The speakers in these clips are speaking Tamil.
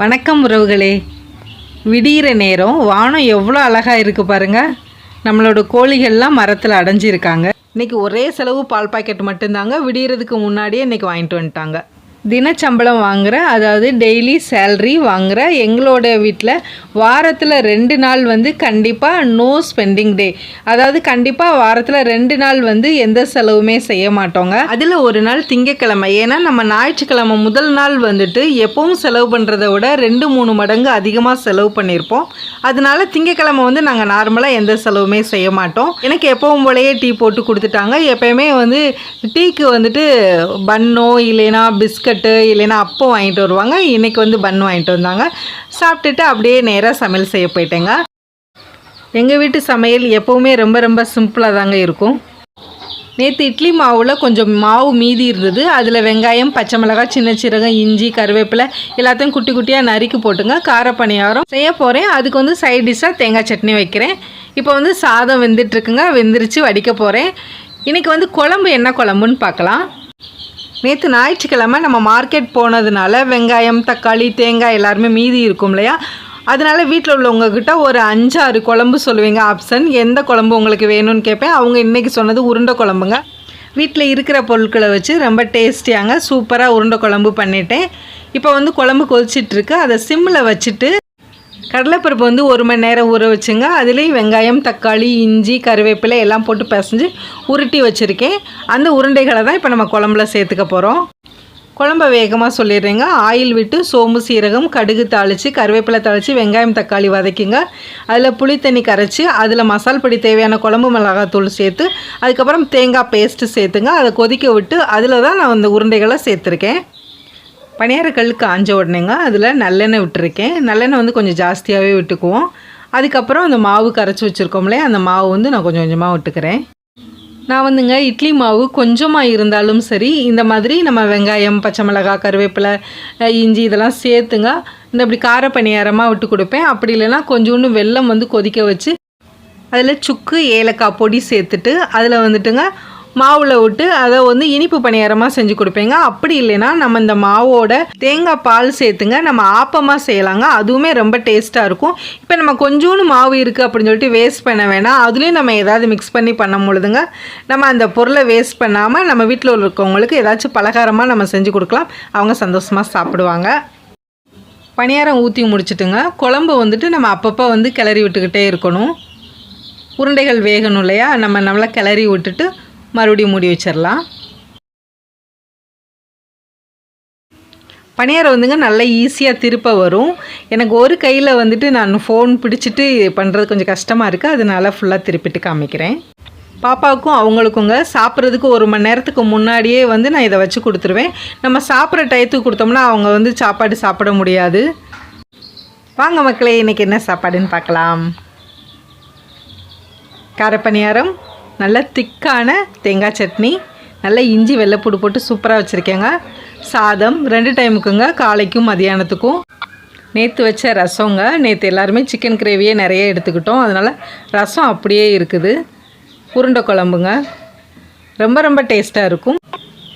வணக்கம் உறவுகளே. விடிகிற நேரம் வானம் எவ்வளோ அழகாக இருக்குது பாருங்கள் நம்மளோட கோழிகள்லாம் மரத்தில் அடைஞ்சிருக்காங்க. இன்னைக்கு ஒரே செலவு பால் பாக்கெட் மட்டும்தாங்க விடியறதுக்கு முன்னாடியே இன்றைக்கி வாங்கிட்டு வந்துட்டாங்க. தினச்சம்பளம் வாங்குகிற அதாவது டெய்லி சேல்ரி வாங்குகிற எங்களோட வீட்டில் வாரத்தில் ரெண்டு நாள் வந்து கண்டிப்பாக நோ ஸ்பெண்டிங் டே அதாவது கண்டிப்பாக வாரத்தில் ரெண்டு நாள் வந்து எந்த செலவுமே செய்ய மாட்டோங்க. அதில் ஒரு நாள் திங்கக்கிழமை. ஏன்னா நம்ம ஞாயிற்றுக்கிழமை முதல் நாள் வந்துட்டு எப்பவும் செலவு பண்ணுறத விட ரெண்டு மூணு மடங்கு அதிகமாக செலவு பண்ணியிருப்போம் அதனால திங்கக்கிழமை வந்து நாங்கள் நார்மலாக எந்த செலவுமே செய்ய மாட்டோம். எனக்கு எப்பவும் போலயே டீ போட்டு கொடுத்துட்டாங்க. எப்பயுமே வந்து டீக்கு வந்துட்டு பன்னோ இல்லைன்னா பிஸ்கட்டு இல்லைன்னா அப்பம் வாங்கிட்டு வருவாங்க. இன்றைக்கி வந்து பன் வாங்கிட்டு வந்தாங்க. சாப்பிட்டுட்டு அப்படியே நேராக சமையல் செய்ய போயிட்டேங்க. எங்கள் வீட்டு சமையல் எப்போவுமே ரொம்ப ரொம்ப சிம்பிளாக தாங்க இருக்கும். நேற்று இட்லி மாவில் கொஞ்சம் மாவு மீதி இருந்தது. அதில் வெங்காயம் பச்சை மிளகாய் சின்ன சீரகம் இஞ்சி கருவேப்பிலை எல்லாத்தையும் குட்டி குட்டியாக நறுக்கி போட்டுங்க. கார பணியாரம் செய்ய போகிறேன் அதுக்கு வந்து சைட் டிஷ்ஷாக தேங்காய் சட்னி வைக்கிறேன். இப்போ வந்து சாதம் வெந்துட்டுருக்குங்க வெந்துருச்சு வடிக்க போகிறேன் இன்றைக்கி வந்து குழம்பு என்ன குழம்புன்னு பார்க்கலாம். நேற்று ஞாயிற்றுக்கிழமை நம்ம மார்க்கெட் போனதுனால வெங்காயம் தக்காளி தேங்காய் எல்லாருமே மீதி இருக்கும் இல்லையா? அதனால வீட்டில் உள்ளவங்கக்கிட்ட ஒரு அஞ்சாறு குழம்பு சொல்லுவீங்க. ஆப்ஷன் எந்த குழம்பு உங்களுக்கு வேணும்னு கேட்பேன் அவங்க இன்றைக்கி சொன்னது உருண்டை குழம்புங்க. வீட்டில் இருக்கிற பொருட்களை வச்சு ரொம்ப டேஸ்டியாங்க. சூப்பராக உருண்டை குழம்பு பண்ணிட்டேன். இப்போ வந்து குழம்பு கொதிச்சிட்ருக்கு. அதை சிம்மில் வச்சுட்டு கடலைப்பருப்பு வந்து ஒரு மணி நேரம் ஊற வச்சுங்க. அதுலேயும் வெங்காயம் தக்காளி இஞ்சி கருவேப்பிலை எல்லாம் போட்டு பிசைஞ்சு உருட்டி வச்சுருக்கேன். அந்த உருண்டைகளை தான் இப்போ நம்ம குழம்புல சேர்த்துக்க போகிறோம் குழம்ப வேகமாக சொல்லிடுறேங்க. ஆயில் விட்டு சோம்பு சீரகம் கடுகு தாளித்து கருவேப்பிலை தாளித்து வெங்காயம் தக்காளி வதக்கிங்க. அதில் புளி தண்ணி கரைச்சி அதில் மசால் பொடி தேவையான குழம்பு மிளகாத்தூள் சேர்த்து அதுக்கப்புறம் தேங்காய் பேஸ்ட்டு சேர்த்துங்க. அதை கொதிக்க விட்டு அதில் தான் நான் அந்த உருண்டைகளை சேர்த்துருக்கேன். பணியாரக்கல் காஞ்ச உடனேங்க அதில் நல்லெண்ணெய் விட்டுருக்கேன். நல்லெண்ணெய் வந்து கொஞ்சம் ஜாஸ்தியாகவே விட்டுக்குவோம். அதுக்கப்புறம் அந்த மாவு கரைச்சி வச்சுருக்கோம்லே அந்த மாவு வந்து நான் கொஞ்சம் கொஞ்சமாக விட்டுக்கிறேன். நான் வந்துங்க இட்லி மாவு கொஞ்சமாக இருந்தாலும் சரி இந்த மாதிரி நம்ம வெங்காயம் பச்சை மிளகாய் கருவேப்பிலை இஞ்சி இதெல்லாம் சேர்த்துங்க. இந்த இப்படி கார பணியாரமாக விட்டு கொடுப்பேன். அப்படி இல்லைன்னா கொஞ்சோண்டு வெல்லம் வந்து கொதிக்க வச்சு அதில் சுக்கு ஏலக்காய் பொடி சேர்த்துட்டு அதில் வந்துட்டுங்க மாவில் விட்டு அதை வந்து இனிப்பு பணியாரமாக செஞ்சு கொடுப்பேங்க. அப்படி இல்லைன்னா நம்ம இந்த மாவோட தேங்காய் பால் சேர்த்துங்க. நம்ம ஆப்பமாக செய்யலாங்க. அதுவுமே ரொம்ப டேஸ்ட்டாக இருக்கும். இப்போ நம்ம கொஞ்சோண்டு மாவு இருக்குது அப்படின்னு சொல்லிட்டு வேஸ்ட் பண்ண வேணாம். அதுலேயும் நம்ம ஏதாவது மிக்ஸ் பண்ணி பண்ணும் பொழுதுங்க நம்ம அந்த பொருளை வேஸ்ட் பண்ணாமல் நம்ம வீட்டில் இருக்கவங்களுக்கு ஏதாச்சும் பலகாரமாக நம்ம செஞ்சு கொடுக்கலாம். அவங்க சந்தோஷமாக சாப்பிடுவாங்க. பணியாரம் ஊற்றி முடிச்சுட்டுங்க. குழம்பு வந்துட்டு நம்ம அப்பப்போ வந்து கிளறி விட்டுக்கிட்டே இருக்கணும். உருண்டைகள் வேகணும் இல்லையா? நம்ம நல்லா கிளறி விட்டுட்டு மறுபடியும் மூடி வச்சிடலாம். பணியாரம் வந்துங்க நல்லா ஈஸியாக திருப்ப வரும். எனக்கு ஒரு கையில் வந்துட்டு நான் ஃபோன் பிடிச்சிட்டு பண்ணுறது கொஞ்சம் கஷ்டமாக இருக்குது அதனால் ஃபுல்லாக திருப்பிட்டு காமிக்கிறேன். பாப்பாவுக்கும் அவங்களுக்குங்க சாப்பிட்றதுக்கு ஒரு மணி நேரத்துக்கு முன்னாடியே வந்து நான் இதை வச்சு கொடுத்துருவேன். நம்ம சாப்பிட்ற டயத்துக்கு கொடுத்தோம்னா அவங்க வந்து சாப்பாடு சாப்பிட முடியாது. வாங்க மக்களே இன்றைக்கி என்ன சாப்பாடுன்னு பார்க்கலாம். காரப்பணியாரம் நல்ல திக்கான தேங்காய் சட்னி நல்ல இஞ்சி வெள்ளைப்பூடு போட்டு சூப்பராக வச்சுருக்கேங்க. சாதம் ரெண்டு டைமுக்குங்க காலைக்கும் மதியானத்துக்கும். நேற்று வச்ச ரசங்க நேற்று எல்லாருமே சிக்கன் கிரேவியே நிறைய எடுத்துக்கிட்டோம். அதனால் ரசம் அப்படியே இருக்குது. உருண்டை குழம்புங்க. ரொம்ப ரொம்ப டேஸ்ட்டாக இருக்கும்.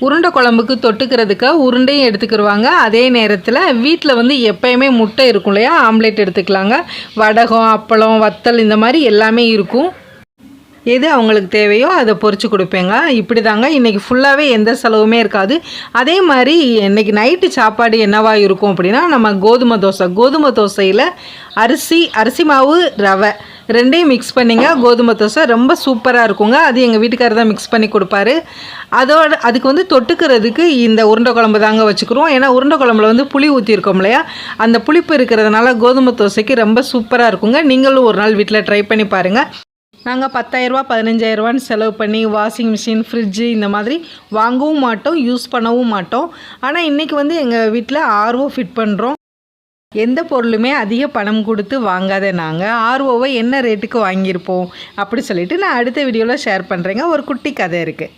உருண்டை குழம்புக்கு தொட்டுக்கிறதுக்கு உருண்டையும் எடுத்துக்கிடுவாங்க அதே நேரத்தில் வீட்டில் வந்து எப்போயுமே முட்டை இருக்கும் இல்லையா? ஆம்லேட் எடுத்துக்கலாங்க. வடகம் அப்பளம் வத்தல் இந்த மாதிரி எல்லாமே இருக்கும். எது அவங்களுக்கு தேவையோ அதை பொறிச்சு கொடுப்பேங்க. இப்படி தாங்க இன்றைக்கி ஃபுல்லாகவே எந்த செலவுமே இருக்காது. அதே மாதிரி இன்றைக்கி நைட்டு சாப்பாடு என்னவாக இருக்கும் அப்படின்னா நம்ம கோதுமை தோசை. கோதுமை தோசையில் அரிசி அரிசி மாவு ரவை. ரெண்டையும் மிக்ஸ் பண்ணிங்க கோதுமை தோசை ரொம்ப சூப்பராக இருக்குங்க. அது எங்கள் வீட்டுக்காரர் தான் மிக்ஸ் பண்ணி கொடுப்பாரு. அதோட அதுக்கு வந்து தொட்டுக்கிறதுக்கு இந்த உருண்டை குழம்பு தாங்க வச்சுக்கிறோம். ஏன்னா உருண்டை குழம்புல வந்து புளி ஊற்றிருக்கோம் இல்லையா? அந்த புளிப்பு இருக்கிறதுனால கோதுமை தோசைக்கு ரொம்ப சூப்பராக இருக்குங்க. நீங்களும் ஒரு நாள் வீட்டில் ட்ரை பண்ணி பாருங்கள் நாங்கள் பத்தாயிரரூபா பதினஞ்சாயிரரூபான்னு செலவு பண்ணி வாஷிங் மிஷின் ஃப்ரிட்ஜு இந்த மாதிரி வாங்கவும் மாட்டோம் யூஸ் பண்ணவும் மாட்டோம். ஆனால் இன்றைக்கி வந்து எங்கள் வீட்டில் ஆர்ஓ ஃபிட் பண்ணுறோம் எந்த பொருளுமே அதிக பணம் கொடுத்து வாங்காத நாங்கள் ஆர்ஓவை என்ன ரேட்டுக்கு வாங்கியிருப்போம்? அப்படி சொல்லிவிட்டு நான் அடுத்த வீடியோவில் ஷேர் பண்ணுறேங்க ஒரு குட்டி கதை இருக்குது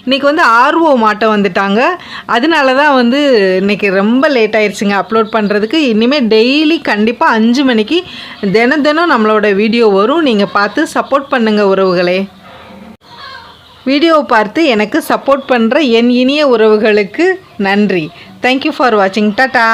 இன்றைக்கி வந்து ஆர்ஓ மாட்ட வந்துட்டாங்க. அதனால தான் வந்து இன்றைக்கி ரொம்ப லேட் ஆயிடுச்சுங்க அப்லோட் பண்ணுறதுக்கு இனிமேல் டெய்லி கண்டிப்பாக அஞ்சு மணிக்கு தினம் தினம் நம்மளோட வீடியோ வரும். நீங்கள் பார்த்து சப்போர்ட் பண்ணுங்கள் உறவுகளே. வீடியோவை பார்த்து எனக்கு சப்போர்ட் பண்ணுற என் இனிய உறவுகளுக்கு நன்றி. தேங்க்யூ ஃபார் வாட்சிங் டாட்டா